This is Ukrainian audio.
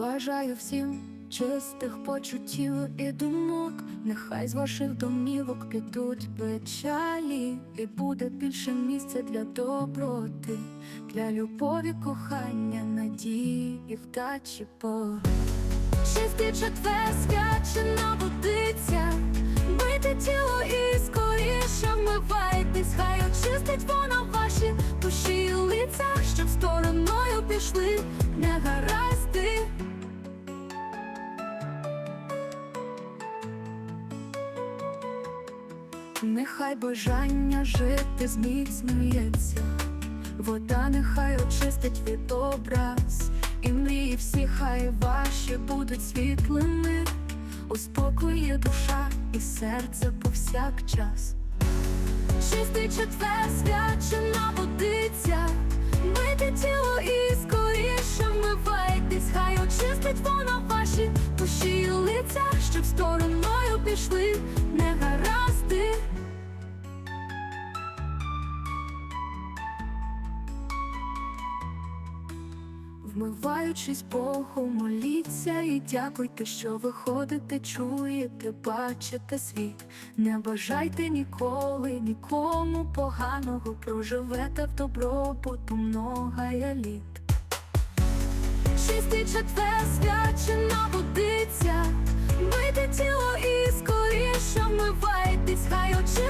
Бажаю всім чистих почуттів і думок, нехай з ваших домівок підуть печалі, і буде більше місця для доброти, для любові, кохання, надії і вдачі Бог. Чистий четвер свячена водиця, бийте тіло і скоріше вмивайтесь, хай очистить вона ваші душі і лиця, щоб стороною пішли негаразди. Нехай бажання жити зміцнюється, вода нехай очистить від образ, і мрії всі хай ваші будуть світлими, успокоє душа і серце повсякчас. Чистий четвер свячена водиця, бийте тіло і скоріше вмивайтесь, хай очистить вона ваші душі і лиця, щоб стороною пішли Вмиваючись Богу, моліться і дякуйте, що ви ходите, чуєте, бачите світ. Не бажайте ніколи, нікому поганого, проживете в добробуту многая літ. Чистий четвер свячена водиця, бийте тіло і скоріше вмивайтесь, хай душі